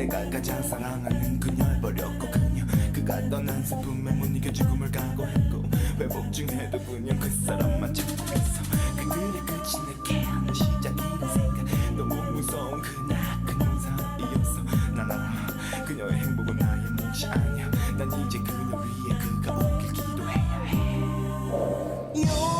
내가 가장 사랑하는 그녀를 버렸고 그녀 그가 떠난 슬픔에 못 이겨 죽음을 각오했고 회복 중에도 그녀 그 사람만 찾고 있어 그들의 끝이 내게 하는 시작이란 생각. 너무 무서운 그날 그녀 사이였어 난 알아 그녀의 행복은 나의 몫이 아니야. 난 이제 그녀 위해 그가 오길 기도해야 해.